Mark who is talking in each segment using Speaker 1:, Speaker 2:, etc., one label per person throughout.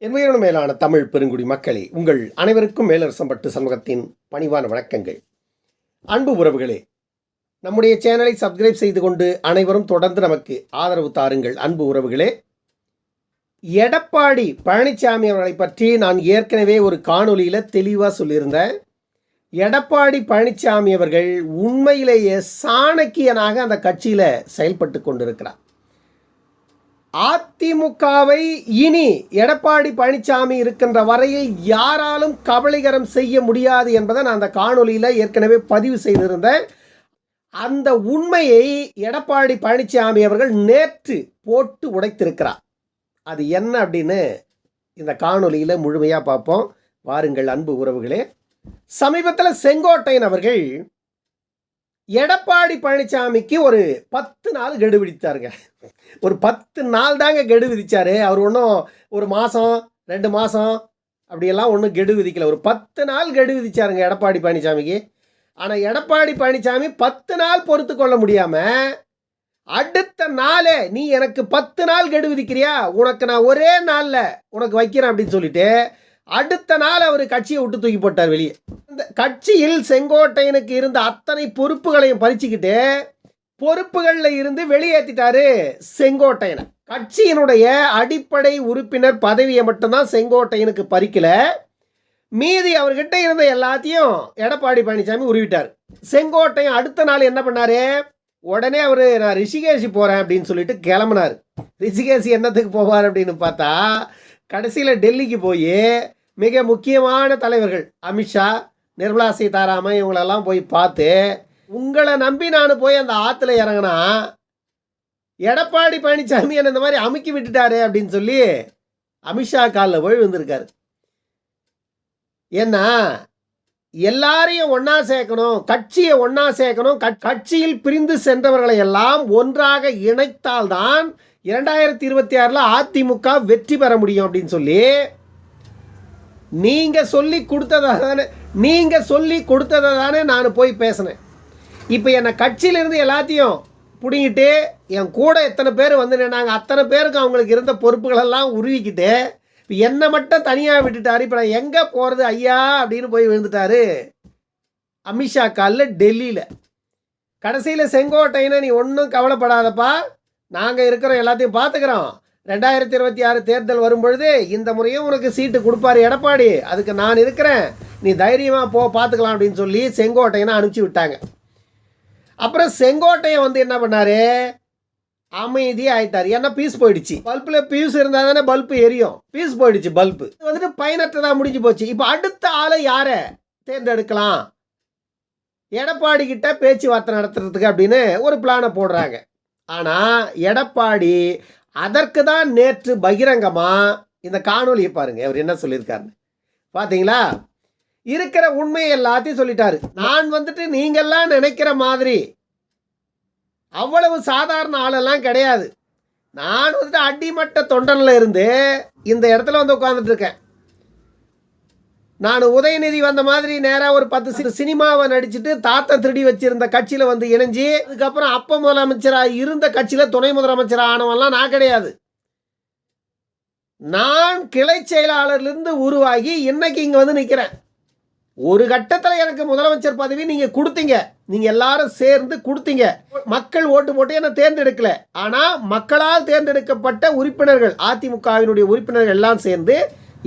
Speaker 1: என்மையான மேலான தமிழ் பெருங்குடி மக்களே உங்கள் அனைவருக்கும் மேலரசம்பட்டு சமூகத்தின் பணிவான வணக்கங்கள். அன்பு உறவுகளே நம்முடைய சேனலை சப்ஸ்கிரைப் செய்து கொண்டு அனைவரும் தொடர்ந்து நமக்கு ஆதரவு தாருங்கள். அன்பு உறவுகளே எடப்பாடி பழனிசாமி அவர்களை பற்றி நான் ஏற்கனவே ஒரு காணொலியில் தெளிவாக சொல்லியிருந்தேன். எடப்பாடி பழனிசாமி அவர்கள் உண்மையிலேயே சாணக்கியனாக அந்த கட்சியில் செயல்பட்டு கொண்டிருக்கிறார். அதிமுகவை இனி எடப்பாடி பழனிசாமி இருக்கின்ற வரையில் யாராலும் கபலீகரம் செய்ய முடியாது என்பதை நான் அந்த காணொலியில் ஏற்கனவே பதிவு செய்திருந்தேன். அந்த உண்மையை எடப்பாடி பழனிசாமி அவர்கள் நேற்று போட்டு உடைத்திருக்கிறார். அது என்ன அப்படின்னு இந்த காணொலியில் முழுமையாக பார்ப்போம். வாருங்கள் அன்பு உறவுகளே. சமீபத்தில் செங்கோட்டையன் அவர்கள் எடப்பாடி பழனிசாமிக்கு ஒரு பத்து நாள் கெடுபிடித்தாருங்க. ஒரு பத்து நாள் தாங்க கெடு விதிச்சாரு. அவர் ஒன்றும் ஒரு மாதம் ரெண்டு மாதம் அப்படியெல்லாம் ஒன்றும் கெடு விதிக்கல. ஒரு பத்து நாள் கெடு விதிச்சாருங்க எடப்பாடி பழனிசாமிக்கு ஆனால் எடப்பாடி பழனிசாமி பத்து நாள் பொறுத்து கொள்ள முடியாமல் அடுத்த நாளே நீ எனக்கு பத்து நாள் கெடு விதிக்கிறியா? உனக்கு நான் ஒரே நாளில் உனக்கு வைக்கிறேன் அப்படின்னு சொல்லிட்டு அடுத்த நாள் அவர் கட்சியை விட்டு தூக்கி போட்டார் வெளியே. இந்த கட்சியில் செங்கோட்டையனுக்கு இருந்த அத்தனை பொறுப்புகளையும் பறிச்சுக்கிட்டு பொறுப்புகளில் இருந்து வெளியேற்றிட்டாரு செங்கோட்டையனை. கட்சியினுடைய அடிப்படை உறுப்பினர் பதவியை மட்டும்தான் செங்கோட்டையனுக்கு பறிக்கல. மீதி அவர்கிட்ட இருந்த எல்லாத்தையும் எடப்பாடி பழனிசாமி உருவிட்டார். செங்கோட்டையன் அடுத்த நாள் என்ன பண்ணார்? உடனே அவர் நான் ரிஷிகேஷி போகிறேன் அப்படின்னு சொல்லிட்டு கிளம்புனார். ரிஷிகேஷி என்னத்துக்கு போவார் அப்படின்னு பார்த்தா கடைசியில் டெல்லிக்கு போய் மிக முக்கியமான தலைவர்கள் அமித்ஷா நிர்மலா சீதாராமன் இவங்களெல்லாம் போய் பார்த்து உங்களை நம்பி நான் போய் அந்த ஆற்றுல இறங்கினா எடப்பாடி பழனிசாமி என்னை இந்த மாதிரி அமுக்கி விட்டுட்டாரு அப்படின்னு சொல்லி அமித்ஷா காலில் போய் வந்திருக்காரு ஏன்னா எல்லாரையும் ஒன்றா சேர்க்கணும் கட்சியை ஒன்றா சேர்க்கணும் கட்- கட்சியில் பிரிந்து சென்றவர்களை எல்லாம் ஒன்றாக இணைத்தால்தான் இரண்டாயிரத்தி இருபத்தி ஆறில் அதிமுக வெற்றி பெற முடியும் அப்படின்னு சொல்லி நீங்கள் சொல்லி கொடுத்ததை தானே நீங்கள் சொல்லி கொடுத்ததை தானே நான் போய் பேசினேன். இப்போ என்னை கட்சியிலிருந்து எல்லாத்தையும் பிடிங்கிட்டு என் கூட எத்தனை பேர் வந்து நின்னாங்க அத்தனை பேருக்கு அவங்களுக்கு இருந்த பொறுப்புகளெல்லாம் உருவிக்கிட்டு இப்போ என்னை மட்டும் தனியாக விட்டுட்டாரு. இப்போ நான் எங்கே போகிறது ஐயா அப்படின்னு போய் விழுந்துட்டாரு. அமித்ஷா காலில் டெல்லியில். கடைசியில் செங்கோட்டையினா நீ ஒன்றும் கவலைப்படாதப்பா. நாங்கள் இருக்கிற எல்லாத்தையும் பார்த்துக்கிறோம் ரெண்டாயிரத்தி இருபத்தி ஆறு தேர்தல் வரும்பொழுது இந்த முறையும் உனக்கு சீட்டு கொடுப்பாரு எடப்பாடி. அதுக்கு நான் இருக்கிறேன். நீ தைரியமாக போ பார்த்துக்கலாம் அப்படின்னு சொல்லி செங்கோட்டையனை அனுப்பிச்சி விட்டாங்க. அப்புறம் செங்கோட்டையை வந்து என்ன பண்ணார்? அமைதி ஆயிட்டார் ஏன்னா பீஸ் போயிடுச்சு. பல்பில் பீஸ் இருந்தால் தானே பல்பு எரியும். பீஸ் போயிடுச்சு பல்பு வந்துட்டு பயனற்றதா முடிஞ்சு போச்சு. இப்போ அடுத்த ஆளை யாரை தேர்ந்தெடுக்கலாம்? எடப்பாடி கிட்ட பேச்சுவார்த்தை நடத்துறதுக்கு அப்படின்னு ஒரு பிளானை போடுறாங்க. ஆனால் எடப்பாடி அதற்கு தான் நேற்று பகிரங்கமாக இந்த காணொலியை பாருங்க. அவர் என்ன சொல்லியிருக்காருன்னு. பார்த்தீங்களா இருக்கிற உண்மையை எல்லாத்தையும் சொல்லிட்டாரு. நான் வந்துட்டு நீங்கெல்லாம் நினைக்கிற மாதிரி அவ்வளவு சாதாரண ஆளெல்லாம் கிடையாது. நான் வந்துட்டு அடிமட்ட தொண்டனில் இருந்து இந்த இடத்துல வந்து உட்காந்துட்டு இருக்கேன். நான் உதயநிதி வந்த மாதிரி நேராக ஒரு பத்து சி- சினிமாவை நடிச்சுட்டு தாத்தா திருடி வச்சிருந்த கட்சியில் வந்து இணைஞ்சு அதுக்கப்புறம் அப்ப முதலமைச்சராக இருந்த கட்சியில் துணை முதலமைச்சராக ஆனவன்லாம் நான் கிடையாது. நான் கிளை செயலாளர்லேருந்து உருவாகி இன்னைக்கு இங்கே வந்து நிற்கிறேன் ஒரு கட்டத்தில் எனக்கு முதலமைச்சர் பதவி நீங்கள் கொடுத்தீங்க. நீங்கள் எல்லாரும் சேர்ந்து கொடுத்தீங்க. மக்கள் ஓட்டு போட்டு என்னை தேர்ந்தெடுக்கல. ஆனால் மக்களால் தேர்ந்தெடுக்கப்பட்ட உறுப்பினர்கள் அதிமுகவினுடைய உறுப்பினர்கள் எல்லாம் சேர்ந்து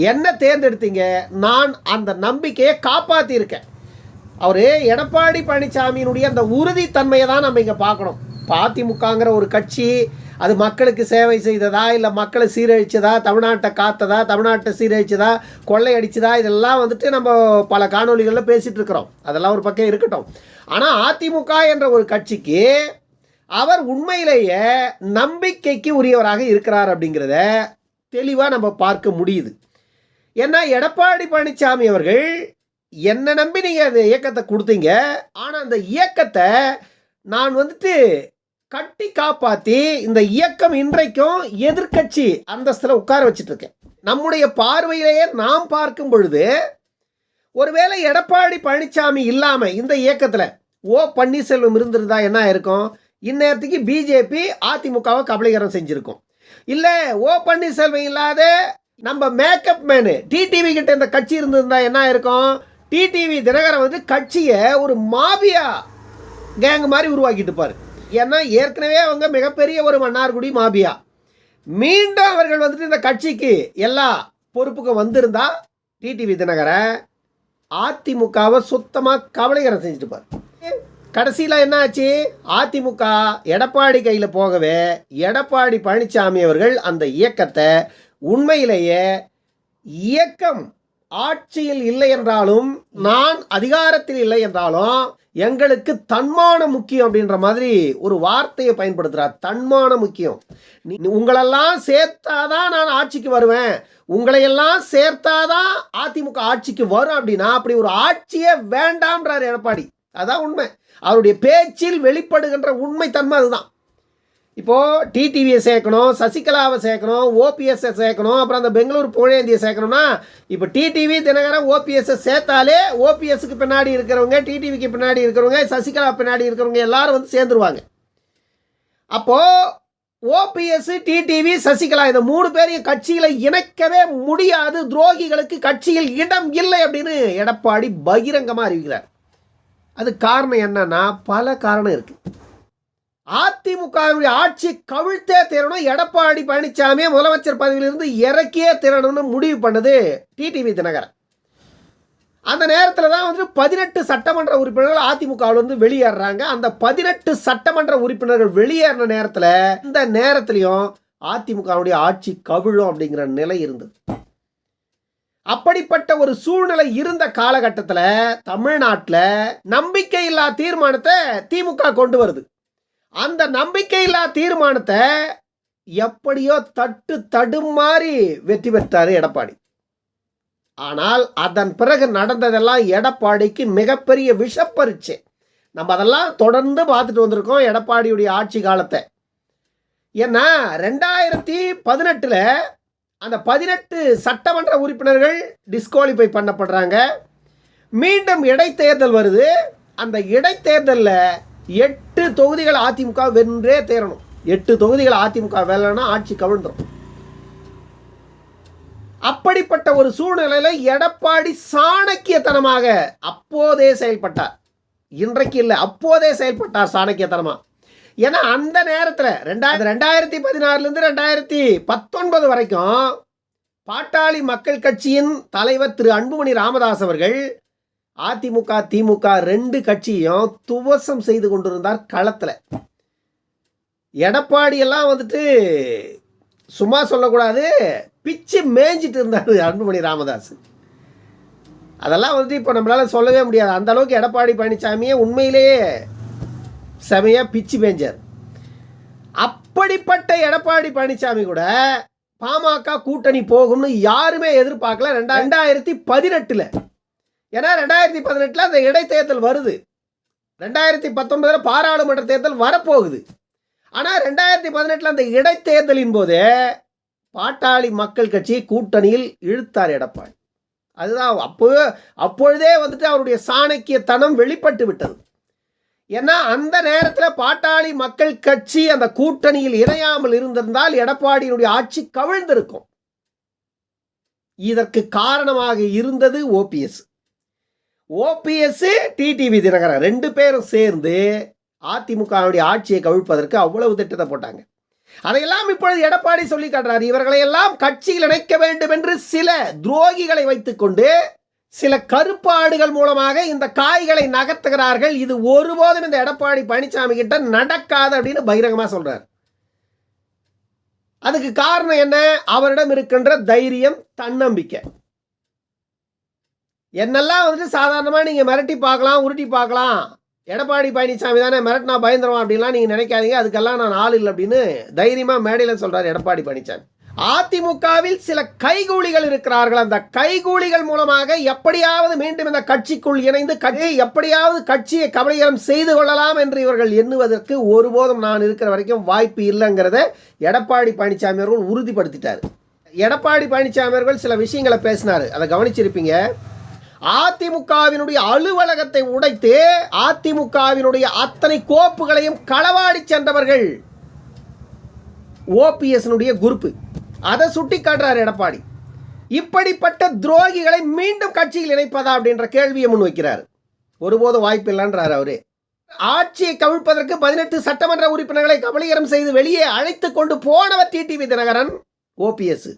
Speaker 1: என்ன தேர்ந்தெடுத்தீங்க. நான் அந்த நம்பிக்கையை காப்பாற்றியிருக்கேன் அவர் எடப்பாடி பழனிசாமியினுடைய அந்த உறுதித்தன்மையை தான் நம்ம இங்கே பார்க்கணும். இப்போ அதிமுகங்கிற ஒரு கட்சி அது மக்களுக்கு சேவை செய்ததா இல்லை மக்களை சீரழிச்சதா தமிழ்நாட்டை காத்ததா தமிழ்நாட்டை சீரழிச்சதா கொள்ளையடிச்சதா இதெல்லாம் வந்துட்டு நம்ம பல காணொளிகளில் பேசிகிட்டு இருக்கிறோம். அதெல்லாம் ஒரு பக்கம் இருக்கட்டும். ஆனால் அதிமுக என்ற ஒரு கட்சிக்கு அவர் உண்மையிலேயே நம்பிக்கைக்கு உரியவராக இருக்கிறார் அப்படிங்கிறத தெளிவாக நம்ம பார்க்க முடியுது. ஏன்னா எடப்பாடி பழனிசாமி அவர்கள் என்னை நம்பி நீங்கள் அந்த இயக்கத்தை கொடுத்தீங்க. ஆனால் அந்த இயக்கத்தை நான் வந்துட்டு கட்டி காப்பாற்றி இந்த இயக்கம் இன்றைக்கும் எதிர்க்கட்சி அந்தஸ்தில் உட்கார வச்சுட்டு இருக்கேன் நம்முடைய பார்வையிலேயே நாம் பார்க்கும் பொழுது ஒருவேளை எடப்பாடி பழனிசாமி இல்லாமல் இந்த இயக்கத்தில் ஓ பன்னீர்செல்வம் இருந்திருந்தா என்ன இருக்கும் இந்நேரத்துக்கு பிஜேபி அதிமுகவை கபலீகரம் செஞ்சுருக்கும். இல்லை ஓ பன்னீர்செல்வம் இல்லாத நம்ம மேக்கப் மேனு டிடிவி கிட்ட இந்த கட்சி இருந்திருந்தா என்ன இருக்கும் டிடிவி தினகரன் வந்து கட்சியை ஒரு மாபியா கேங் மாதிரி உருவாக்கிட்டு பாரு ஏன்னா ஏற்கனவே அவங்க மிகப்பெரிய ஒரு மன்னார்குடி மாபியா. மீண்டும் அவர்கள் வந்துட்டு இந்த கட்சிக்கு எல்லா பொறுப்புக்கும் வந்திருந்தா டிடிவி தினகரை அதிமுகவை சுத்தமாக கவலைகரம் செஞ்சுட்டு கடைசியில் என்ன ஆச்சு? அதிமுக எடப்பாடி கையில் போகவே எடப்பாடி பழனிசாமி அவர்கள் அந்த இயக்கத்தை உண்மையிலேயே இயக்கம் ஆட்சியில் இல்லை என்றாலும் நான் அதிகாரத்தில் இல்லை என்றாலும் எங்களுக்கு தன்மானம் முக்கியம் அப்படின்ற மாதிரி ஒரு வார்த்தையை பயன்படுத்துகிறார் தன்மானம் முக்கியம். உங்களெல்லாம் சேர்த்தாதான் நான் ஆட்சிக்கு வருவேன். உங்களையெல்லாம் சேர்த்தாதான் அதிமுக ஆட்சிக்கு வரும் அப்படின்னா அப்படி ஒரு ஆட்சியே வேண்டாம்ன்றார் எடப்பாடி. அதான் உண்மை. அவருடைய பேச்சில் வெளிப்படுகின்ற உண்மை தன்மை அதுதான். இப்போது டிடிவியை சேர்க்கணும் சசிகலாவை சேர்க்கணும் ஓபிஎஸ்ஸை சேர்க்கணும் அப்புறம் அந்த பெங்களூர் புகழேந்தியை சேர்க்கணும்னா இப்போ டிடிவி தினகரன் ஓபிஎஸ்ஸை சேர்த்தாலே ஓபிஎஸ்க்கு பின்னாடி இருக்கிறவங்க டிடிவிக்கு பின்னாடி இருக்கிறவங்க சசிகலா பின்னாடி இருக்கிறவங்க எல்லாரும் வந்து சேர்ந்துருவாங்க. அப்போது ஓபிஎஸ் டிடிவி சசிகலா இந்த மூணு பேரையும் கட்சியில் இணைக்கவே முடியாது. துரோகிகளுக்கு கட்சியில் இடம் இல்லை அப்படின்னு எடப்பாடி பகிரங்கமாக அறிவிக்கிறார். அது காரணம் என்னன்னா பல காரணம் இருக்குது அதிமுகவுடைய ஆட்சி கவிழ்த்தே தீரணும். எடப்பாடி பழனிசாமியை முதலமைச்சர் பதவியிலிருந்து இறக்கியே தீரணும்னு முடிவு பண்ணது டிடிவி தினகரன். அந்த நேரத்தில் தான் வந்து பதினெட்டு சட்டமன்ற உறுப்பினர்கள் அதிமுகவில் வந்து வெளியேறாங்க. அந்த பதினெட்டு சட்டமன்ற உறுப்பினர்கள் வெளியேறின நேரத்தில் இந்த நேரத்திலையும் அதிமுகவுடைய ஆட்சி கவிழும் அப்படிங்கிற நிலை இருந்தது. அப்படிப்பட்ட ஒரு சூழ்நிலை இருந்த காலகட்டத்தில் தமிழ்நாட்டில் நம்பிக்கையில்லா தீர்மானத்தை திமுக கொண்டு வருது. அந்த நம்பிக்கையில்லா தீர்மானத்தை எப்படியோ தட்டு தடுமாறி வெற்றி பெற்றார் எடப்பாடி. ஆனால் அதன் பிறகு நடந்ததெல்லாம் எடப்பாடிக்கு மிகப்பெரிய விஷப்பரிச்சு நம்ம அதெல்லாம் தொடர்ந்து பார்த்துட்டு வந்திருக்கோம் எடப்பாடியுடைய ஆட்சி காலத்தை. ஏன்னா ரெண்டாயிரத்தி பதினெட்டில் அந்த பதினெட்டு சட்டமன்ற உறுப்பினர்கள் டிஸ்குவாலிஃபை பண்ணப்படுறாங்க. மீண்டும் இடைத்தேர்தல் வருது. அந்த இடைத்தேர்தலில் எட்டு தொகுதிகள் அதிமுக வென்றே தேரணும். எட்டு தொகுதிகள் அதிமுக வெல்லனா ஆட்சி கவிழ்ந்துடும் அப்படிப்பட்ட ஒரு சூழ்நிலையில் எடப்பாடி சாணக்கியத்தனமாக அப்போதே செயல்பட்டார். இன்றைக்கு இல்லை அப்போதே செயல்பட்டார் சாணக்கியத்தனமா. ஏன்னா அந்த நேரத்தில் ரெண்டாயிரத்தி ரெண்டாயிரத்தி பதினாறுலேருந்து ரெண்டாயிரத்தி பத்தொன்பது வரைக்கும் பாட்டாளி மக்கள் கட்சியின் தலைவர் திரு அன்புமணி ராமதாஸ் அவர்கள் அதிமுக திமுக ரெண்டு கட்சியும் துவசம் செய்து கொண்டிருந்தார் களத்தில். எடப்பாடியெல்லாம் வந்துட்டு சும்மா சொல்லக்கூடாது பிச்சு மேய்ஞ்சிட்டு இருந்தார் அன்புமணி ராமதாஸ் அதெல்லாம் வந்துட்டு இப்போ நம்மளால் சொல்லவே முடியாது. அந்த அளவுக்கு எடப்பாடி பழனிசாமியே உண்மையிலேயே செமையாக பிச்சு மேய்ஞ்சார். அப்படிப்பட்ட எடப்பாடி பழனிசாமி கூட பாமக கூட்டணி போகும்னு யாருமே எதிர்பார்க்கல. ரெண்டா ரெண்டாயிரத்தி பதினெட்டில். ஏன்னா ரெண்டாயிரத்தி பதினெட்டில் அந்த இடைத்தேர்தல் வருது. ரெண்டாயிரத்தி பத்தொன்பதில் பாராளுமன்ற தேர்தல் வரப்போகுது. ஆனால் ரெண்டாயிரத்தி பதினெட்டில் அந்த இடைத்தேர்தலின் போதே பாட்டாளி மக்கள் கட்சி கூட்டணியில் இழுத்தார் எடப்பாடி. அதுதான் அப்போ அப்பொழுதே வந்துட்டு அவருடைய சாணக்கியத்தனம் வெளிப்பட்டு விட்டது. ஏன்னா அந்த நேரத்தில் பாட்டாளி மக்கள் கட்சி அந்த கூட்டணியில் இணையாமல் இருந்திருந்தால் எடப்பாடியினுடைய ஆட்சி கவிழ்ந்திருக்கும். இதற்கு காரணமாக இருந்தது ஓபிஎஸ் ஓபிஎஸ் டிடிவி தினகரன் ரெண்டு பேரும் சேர்ந்து அதிமுகவுடைய ஆட்சியை கவிழ்ப்பதற்கு அவ்வளவு திட்டத்தை போட்டாங்க. அதையெல்லாம் இப்பொழுது எடப்பாடி சொல்லி காட்டுறார். இவர்களை எல்லாம் கட்சியில் இணைக்க வேண்டும் என்று சில துரோகிகளை வைத்துக்கொண்டு சில கருப்பாடுகள் மூலமாக இந்த காய்களை நகர்த்துகிறார்கள். இது ஒருபோதும் இந்த எடப்பாடி பழனிசாமி கிட்ட நடக்காது அப்படின்னு பகிரங்கமாக சொல்றார். அதுக்கு காரணம் என்ன? அவரிடம் இருக்கின்ற தைரியம் தன்னம்பிக்கை. என்னெல்லாம் வந்துட்டு சாதாரணமாக நீங்கள் மிரட்டி பார்க்கலாம் உருட்டி பார்க்கலாம். எடப்பாடி பழனிசாமி தானே மிரட்டினா பயந்துருவான் அப்படின்லாம் நீங்கள் நினைக்காதீங்க. அதுக்கெல்லாம் நான் ஆள் இல்லை அப்படின்னு தைரியமாக மேடையில் சொல்கிறார் எடப்பாடி பழனிசாமி. அதிமுகவில் சில கைகூலிகள் இருக்கிறார்கள். அந்த கைகூலிகள் மூலமாக எப்படியாவது மீண்டும் இந்த கட்சிக்குள் இணைந்து கட்சியை எப்படியாவது கட்சியை கபலீகரம் செய்து கொள்ளலாம் என்று இவர்கள் எண்ணுவதற்கு ஒருபோதும் நான் இருக்கிற வரைக்கும் வாய்ப்பு இல்லைங்கிறத எடப்பாடி பழனிசாமி அவர்கள் உறுதிப்படுத்திட்டார். எடப்பாடி பழனிசாமி அவர்கள் சில விஷயங்களை பேசினார். அதை கவனிச்சிருப்பீங்க. அதிமுகவினுடைய அலுவலகத்தை உடைத்து அதிமுகவினுடைய அத்தனை கோப்புகளையும் களவாடி சென்றவர்கள் ஓபிஎஸ்னுடைய குரூப்பு அதை சுட்டி காட்டுறார் எடப்பாடி. இப்படிப்பட்ட துரோகிகளை மீண்டும் கட்சியில் இணைப்பதா அப்படின்ற கேள்வியை முன் வைக்கிறார் ஒருபோதும் வாய்ப்பில்லைன்றார் அவரு. ஆட்சியை கவிழ்ப்பதற்கு பதினெட்டு சட்டமன்ற உறுப்பினர்களை கபலீகரம் செய்து வெளியே அழைத்து கொண்டு போனவர் டிடிவி தினகரன் ஓபிஎஸ்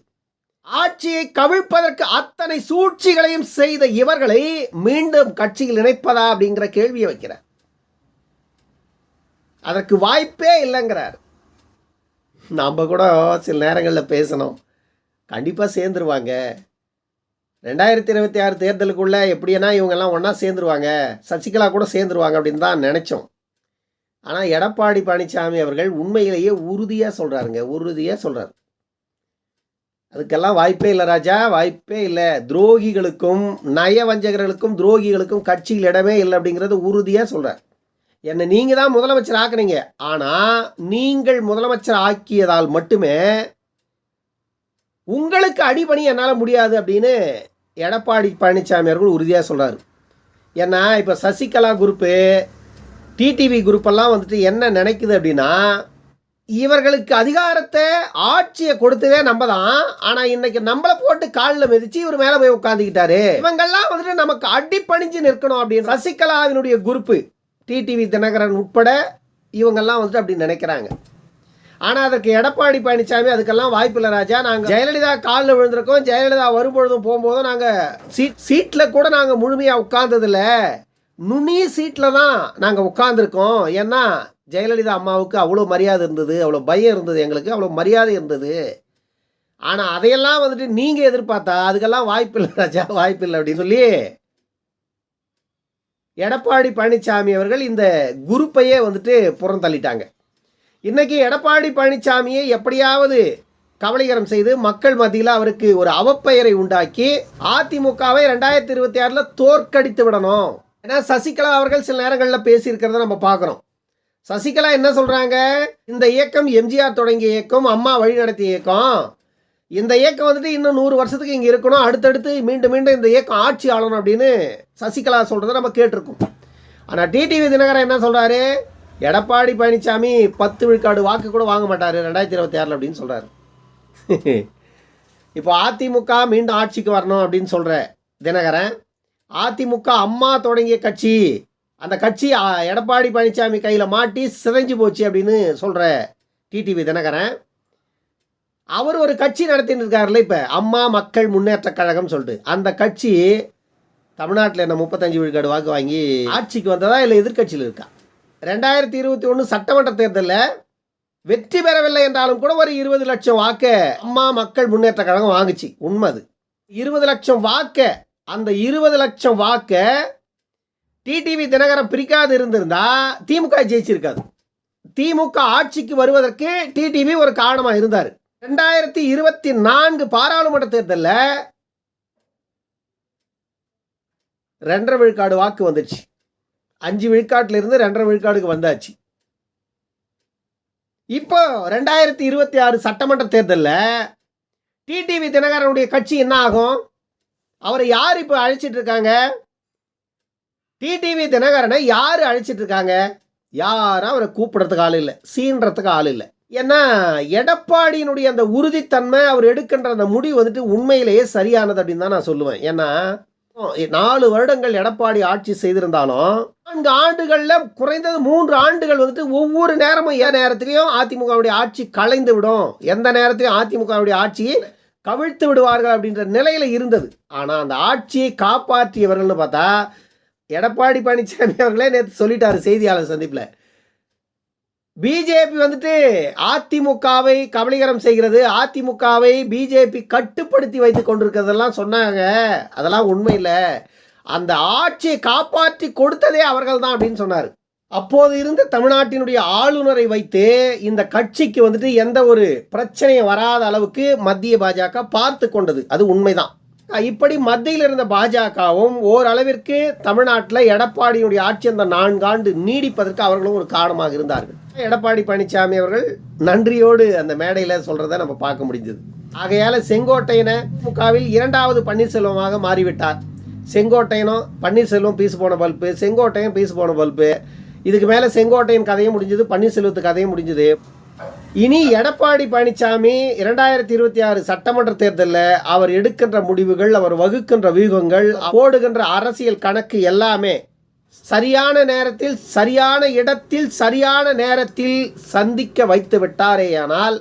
Speaker 1: ஆட்சியை கவிழ்ப்பதற்கு அத்தனை சூழ்ச்சிகளையும் செய்த இவர்களை மீண்டும் கட்சியில் இணைப்பதா அப்படிங்கிற கேள்வியை வைக்கிறார். அதற்கு வாய்ப்பே இல்லைங்கிறார். நாம் கூட சில நேரங்களில் பேசணும். கண்டிப்பாக சேர்ந்துருவாங்க. ரெண்டாயிரத்தி இருபத்தி ஆறு தேர்தலுக்குள்ளே எப்படின்னா இவங்கெல்லாம் ஒன்றா சேர்ந்துருவாங்க. சசிகலா கூட சேர்ந்துருவாங்க அப்படின்னு தான் நினச்சோம். ஆனால் எடப்பாடி பழனிசாமி அவர்கள் உண்மையிலேயே உறுதியாக சொல்கிறாருங்க உறுதியாக சொல்கிறார் அதுக்கெல்லாம் வாய்ப்பே இல்லை ராஜா வாய்ப்பே இல்லை. துரோகிகளுக்கும் நயவஞ்சகர்களுக்கும் துரோகிகளுக்கும் கட்சியில் இடமே இல்லை அப்படிங்கிறது உறுதியாக சொல்கிறார் என்னை நீங்கள் தான் முதலமைச்சர் ஆக்குனீங்க. ஆனால் நீங்கள் முதலமைச்சர் ஆக்கியதால் மட்டுமே உங்களுக்கு அடிபணி என்னால் முடியாது அப்படின்னு எடப்பாடி பழனிசாமி அவர்கள் உறுதியாக சொல்கிறார் ஏன்னா இப்போ சசிகலா குரூப்பு டிடிவி குரூப்பெல்லாம் வந்துட்டு என்ன நினைக்குது அப்படின்னா இவர்களுக்கு அதிகாரத்தை ஆட்சியை கொடுத்ததே நம்ம தான் ஆனால் இன்னைக்கு நம்மளை போட்டு காலில் மிதிச்சு இவர் மேலே போய் உட்காந்துக்கிட்டாரு இவங்கெல்லாம் வந்துட்டு நமக்கு அடிப்பணிஞ்சு நிற்கணும் அப்படின்னு சசிகலாவினுடைய குரூப்பு டிடிவி தினகரன் உட்பட இவங்கெல்லாம் வந்துட்டு அப்படி நினைக்கிறாங்க. ஆனால் அதற்கு எடப்பாடி பழனிசாமி அதுக்கெல்லாம் வாய்ப்பு இல்லை ராஜா. நாங்கள் ஜெயலலிதா காலில் விழுந்திருக்கோம். ஜெயலலிதா வரும்பொழுதும் போகும்போதும் நாங்கள் சீட் சீட்டில் கூட நாங்கள் முழுமையாக உட்கார்ந்ததில்லை. நுனி சீட்டில் தான் நாங்கள் உட்காந்துருக்கோம் ஏன்னா ஜெயலலிதா அம்மாவுக்கு அவ்வளோ மரியாதை இருந்தது அவ்வளோ பயம் இருந்தது எங்களுக்கு அவ்வளோ மரியாதை இருந்தது. ஆனால் அதையெல்லாம் வந்துட்டு நீங்கள் எதிர்பார்த்தா அதுக்கெல்லாம் வாய்ப்பு இல்லை ராஜா வாய்ப்பு இல்லை அப்படின்னு சொல்லி எடப்பாடி பழனிசாமி அவர்கள் இந்த குரூப்பையே வந்துட்டு புறந்தள்ளிட்டாங்க. இன்றைக்கி எடப்பாடி பழனிசாமியை எப்படியாவது கவலைகரம் செய்து மக்கள் மத்தியில் அவருக்கு ஒரு அவப்பெயரை உண்டாக்கி அதிமுகவை ரெண்டாயிரத்தி இருபத்தி ஆறில் தோற்கடித்து விடணும். ஏன்னா சசிகலா அவர்கள் சில நேரங்களில் பேசியிருக்கிறத நம்ம பார்க்குறோம். சசிகலா என்ன சொல்கிறாங்க இந்த இயக்கம் எம்ஜிஆர் தொடங்கிய இயக்கம் அம்மா வழி நடத்திய இயக்கம். இந்த இயக்கம் வந்துட்டு இன்னும் நூறு வருஷத்துக்கு இங்கே இருக்கணும். அடுத்தடுத்து மீண்டும் மீண்டும் இந்த இயக்கம் ஆட்சி ஆளணும் அப்படின்னு சசிகலா சொல்கிறத நம்ம கேட்டிருக்கோம். ஆனால் டிடிவி தினகரன் என்ன சொல்கிறாரு எடப்பாடி பழனிசாமி பத்து விழுக்காடு வாக்கு கூட வாங்க மாட்டார் ரெண்டாயிரத்தி இருபத்தி ஆறில் அப்படின்னு சொல்கிறாரு இப்போ அதிமுக மீண்டும் ஆட்சிக்கு வரணும் அப்படின்னு சொல்கிற தினகரன் அதிமுக அம்மா தொடங்கிய கட்சி. அந்த கட்சி எடப்பாடி பழனிசாமி கையில் மாட்டி சிதைஞ்சு போச்சு அப்படின்னு சொல்கிற டிடிவி தினகரன். அவர் ஒரு கட்சி நடத்தின்னு இருக்காருல்ல இப்போ. அம்மா மக்கள் முன்னேற்ற கழகம் சொல்லிட்டு. அந்த கட்சி தமிழ்நாட்டில் என்ன முப்பத்தஞ்சு விழுக்காடு வாக்கு வாங்கி ஆட்சிக்கு வந்ததா இல்லை எதிர்க்கட்சியில் இருக்கா? ரெண்டாயிரத்தி இருபத்தி ஒன்று சட்டமன்ற தேர்தலில் வெற்றி பெறவில்லை என்றாலும் கூட ஒரு இருபது லட்சம் வாக்க அம்மா மக்கள் முன்னேற்ற கழகம் வாங்குச்சு. உண்மை அது. இருபது லட்சம் வாக்க அந்த இருபது லட்சம் வாக்கை டிடிவி தினகரன் பிரிக்காது இருந்திருந்தா திமுக ஜெயிச்சிருக்காது. திமுக ஆட்சிக்கு வருவதற்கு டிடிவி ஒரு காரணமாக இருந்தார். ரெண்டாயிரத்தி இருபத்தி நான்கு பாராளுமன்ற தேர்தலில் ரெண்டரை விழுக்காடு வாக்கு வந்துச்சு. அஞ்சு விழுக்காட்டில் இருந்து ரெண்டரை விழுக்காடுக்கு வந்தாச்சு. இப்போ ரெண்டாயிரத்தி இருபத்தி ஆறு சட்டமன்ற தேர்தலில் டிடிவி தினகரனுடைய கட்சி என்ன ஆகும்? அவரை யார் இப்போ அழைச்சிட்டு இருக்காங்க டிடிவி தினகரனை யார் அழைச்சிட்டு இருக்காங்க யாரும் அவரை கூப்பிடுறதுக்கு ஆள் இல்லை சீன்றதுக்கு ஆள் இல்லை. ஏன்னா எடப்பாடியினுடைய அந்த உறுதித்தன்மை அவர் எடுக்கின்ற அந்த முடிவு வந்துட்டு உண்மையிலேயே சரியானது அப்படின்னு தான் நான் சொல்லுவேன். ஏன்னா நாலு வருடங்கள் எடப்பாடி ஆட்சி செய்திருந்தாலும் நான்கு ஆண்டுகளில் குறைந்தது மூன்று ஆண்டுகள் வந்துட்டு ஒவ்வொரு நேரமும் என் நேரத்திலையும் அதிமுகவுடைய ஆட்சி கலைந்து விடும். எந்த நேரத்திலையும் அதிமுகவுடைய ஆட்சியை கவிழ்த்து விடுவார்கள் அப்படின்ற நிலையில் இருந்தது. ஆனால் அந்த ஆட்சியை காப்பாற்றியவர்கள்னு பார்த்தா எடப்பாடி பழனிசாமி அவர்களே நேற்று சொல்லிட்டாரு செய்தியாளர் சந்திப்பில். பிஜேபி வந்துட்டு அதிமுகவை கபலீகரம் செய்கிறது அதிமுகவை பிஜேபி கட்டுப்படுத்தி வைத்து கொண்டிருக்கிறதெல்லாம் சொன்னாங்க. அதெல்லாம் உண்மை இல்லை. அந்த ஆட்சியை காப்பாற்றி கொடுத்ததே அவர்கள் தான் அப்படின்னு சொன்னார். அப்போது இருந்த தமிழ்நாட்டினுடைய ஆளுநரை வைத்து இந்த கட்சிக்கு வந்துட்டு எந்த ஒரு பிரச்சனையும் வராத அளவுக்கு மத்திய பாஜக பார்த்து கொண்டது. அது உண்மைதான். இப்படி மத்தியில் இருந்த பாஜகவும் ஓரளவிற்கு தமிழ்நாட்டில் எடப்பாடியினுடைய ஆட்சி அந்த நான்காண்டு நீடிப்பதற்கு அவர்களும் ஒரு காரணமாக இருந்தார்கள். எடப்பாடி பழனிசாமி அவர்கள் நன்றியோடு அந்த மேடையில் சொல்கிறத நம்ம பார்க்க முடிஞ்சது. ஆகையால் செங்கோட்டையனை திமுகவில் இரண்டாவது பன்னீர்செல்வமாக மாறிவிட்டார். செங்கோட்டையனும் பன்னீர்செல்வம் பீஸ் போன பல்பு செங்கோட்டையன் பீஸ் போன பல்பு இதுக்கு மேலே செங்கோட்டையன் கதையும் முடிஞ்சது பன்னீர்செல்வத்து கதையும் முடிஞ்சது. இனி எடப்பாடி பழனிசாமி இரண்டாயிரத்தி இருபத்தி ஆறு சட்டமன்ற தேர்தலில் அவர் எடுக்கின்ற முடிவுகள் அவர் வகுக்கின்ற வியூகங்கள் போடுகின்ற அரசியல் கணக்கு எல்லாமே சரியான நேரத்தில் சரியான இடத்தில் சரியான நேரத்தில் சந்திக்க வைத்து விட்டாரேயானால்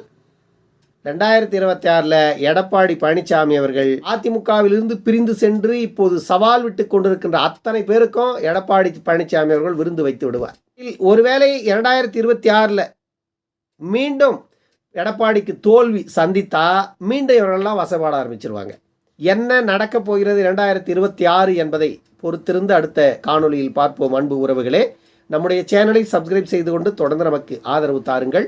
Speaker 1: ரெண்டாயிரத்தி இருபத்தி ஆறில் எடப்பாடி பழனிசாமி அவர்கள் அதிமுகவிலிருந்து பிரிந்து சென்று இப்போது சவால் விட்டு கொண்டிருக்கின்ற அத்தனை பேருக்கும் எடப்பாடி பழனிசாமி அவர்கள் விருந்து வைத்து விடுவார். ஒருவேளை இரண்டாயிரத்தி இருபத்தி ஆறில் மீண்டும் எடப்பாடிக்கு தோல்வி சந்தித்தா மீண்டும் இவர்கள்லாம் வசப்பாட ஆரம்பிச்சிருவாங்க. என்ன நடக்கப் போகிறது ரெண்டாயிரத்தி இருபத்தி ஆறு என்பதை பொறுத்திருந்து அடுத்த காணொளியில் பார்ப்போம் அன்பு உறவுகளே. நம்முடைய சேனலை சப்ஸ்கிரைப் செய்து கொண்டு தொடர்ந்து நமக்கு ஆதரவு தாருங்கள்.